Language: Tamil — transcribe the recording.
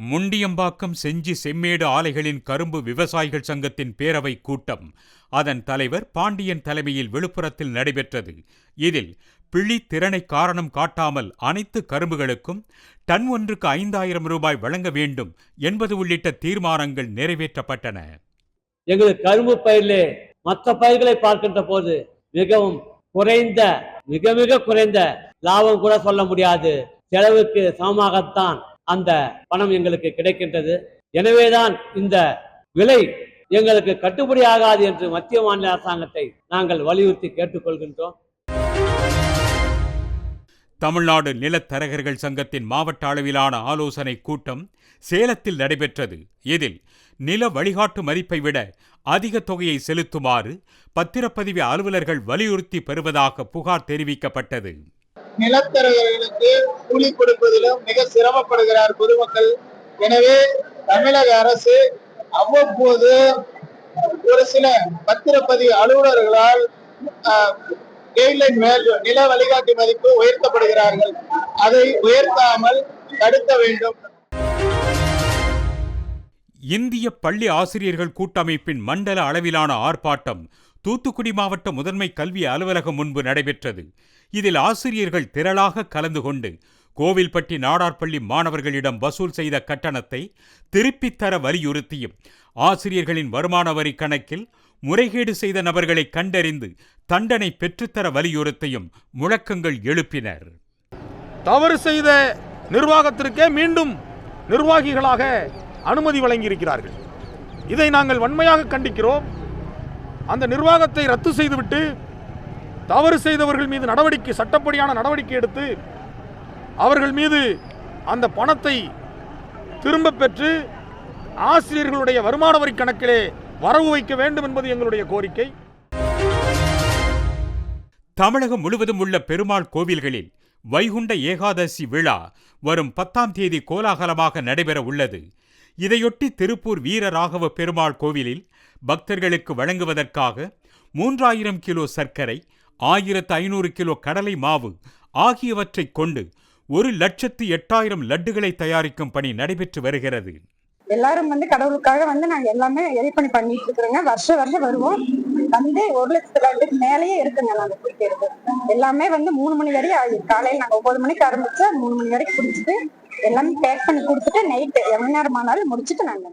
முண்டியம்பாக்கம் செஞ்சி செம்மேடு ஆலைகளின் கரும்பு விவசாயிகள் சங்கத்தின் பேரவை கூட்டம். அதன் தலைவர் பாண்டியன் தலைமையில் விழுப்புரத்தில் நடைபெற்றது. இதில் பிழி திறனை காரணம் காட்டாமல் அனைத்து கரும்புகளுக்கும் டன் ஒன்றுக்கு ஐந்தாயிரம் ரூபாய் வழங்க வேண்டும் என்பது உள்ளிட்ட தீர்மானங்கள் நிறைவேற்றப்பட்டன. எங்களது கரும்பு பயிரிலே மற்ற பயிர்களை பார்க்கின்ற போது மிகவும் குறைந்த மிக மிக குறைந்த லாபம் கூட சொல்ல முடியாது. செலவுக்கு சமமாகத்தான் அந்த பணம் எங்களுக்கு கிடைக்கின்றது. எனவேதான் இந்த விலை எங்களுக்கு கட்டுப்படி ஆகாது என்று மத்திய மாநில அரசாங்கத்தை நாங்கள் வலியுறுத்தி கேட்டுக்கொள்கின்றோம். தமிழ்நாடு நிலத்தரகர்கள் சங்கத்தின் மாவட்ட அளவிலான ஆலோசனை கூட்டம் சேலத்தில் நடைபெற்றது. இதில் நில வழிகாட்டு மதிப்பை விட அதிக தொகையை செலுத்துமாறு பத்திரப்பதிவு அலுவலர்கள் வலியுறுத்தி பெறுவதாக புகார் தெரிவிக்கப்பட்டது. நிலத்தரகர்களுக்கு கூலி கொடுப்பதிலும் மிக சிரமப்படுகிறார் பொதுமக்கள். எனவே தமிழக அரசு அவ்வப்போது ஒரு சில பத்திரப்பதிவு அலுவலர்களால் கைட்லைன் மேல் நில வழிகாட்டி மதிப்பு உயர்த்தப்படுகிறார்கள். அதை உயர்த்தாமல் தடுக்க வேண்டும். இந்திய பள்ளி ஆசிரியர்கள் கூட்டமைப்பின் மண்டல அளவிலான ஆர்ப்பாட்டம் தூத்துக்குடி மாவட்ட முதன்மை கல்வி அலுவலகம் முன்பு நடைபெற்றது. இதில் ஆசிரியர்கள் திரளாக கலந்து கொண்டு கோவில்பட்டி நாடார்பள்ளி மாணவர்களிடம் வசூல் செய்த கட்டணத்தை திருப்பித் தர வலியுறுத்தியும் ஆசிரியர்களின் வருமான வரி கணக்கில் முறைகேடு செய்த நபர்களை கண்டறிந்து தண்டனை பெற்றுத்தர வலியுறுத்தியும் முழக்கங்கள் எழுப்பினர். தவறு செய்த நிர்வாகத்திற்கே மீண்டும் நிர்வாகிகளாக அனுமதி வழங்கியிருக்கிறார்கள். இதை நாங்கள் வன்மையாக கண்டிக்கிறோம். அந்த நிர்வாகத்தை ரத்து செய்துவிட்டு தவறு செய்தவர்கள் மீது நடவடிக்கை சட்டப்படியான நடவடிக்கை எடுத்து அவர்கள் மீது அந்த பணத்தை திரும்ப பெற்று ஆசிரியர்களுடைய வருமான வரி கணக்கிலே வரவு வைக்க வேண்டும் என்பது எங்களுடைய கோரிக்கை. தமிழகம் முழுவதும் உள்ள பெருமாள் கோவில்களில் வைகுண்ட ஏகாதசி விழா வரும் பத்தாம் தேதி கோலாகலமாக நடைபெற உள்ளது. இதையொட்டி திருப்பூர் வீரராகவ பெருமாள் கோவிலில் பக்தர்களுக்கு வழங்குவதற்காக மூன்றாயிரம் கிலோ சர்க்கரை ஆயிரத்து ஐநூறு கிலோ கடலை மாவு ஆகியவற்றைக் கொண்டு ஒரு லட்சத்து எட்டாயிரம் லட்டுகளை தயாரிக்கும் பணி நடைபெற்று வருகிறது. எல்லாரும் வந்து கடவுளுக்காக வந்து நாங்க எல்லாமே எரிப்பணி பண்ணி பண்ணிட்டு இருக்கிறோங்க. வருஷம் வருஷம் வருவோம். வந்து ஒரு லட்சத்து லட்டுக்கு மேலேயே இருக்குங்க நாங்க குடிக்கிறது. எல்லாமே வந்து மூணு மணி வரையும் ஆகும் காலையில நாங்க ஒன்பது மணிக்கு ஆரம்பிச்சு மூணு மணி வரைக்கும் குடிச்சிட்டு எல்லாமே பேக் பண்ணி கொடுத்துட்டு நைட்டு எவ்வளவு நேரம் ஆனாலும் முடிச்சுட்டு நாங்க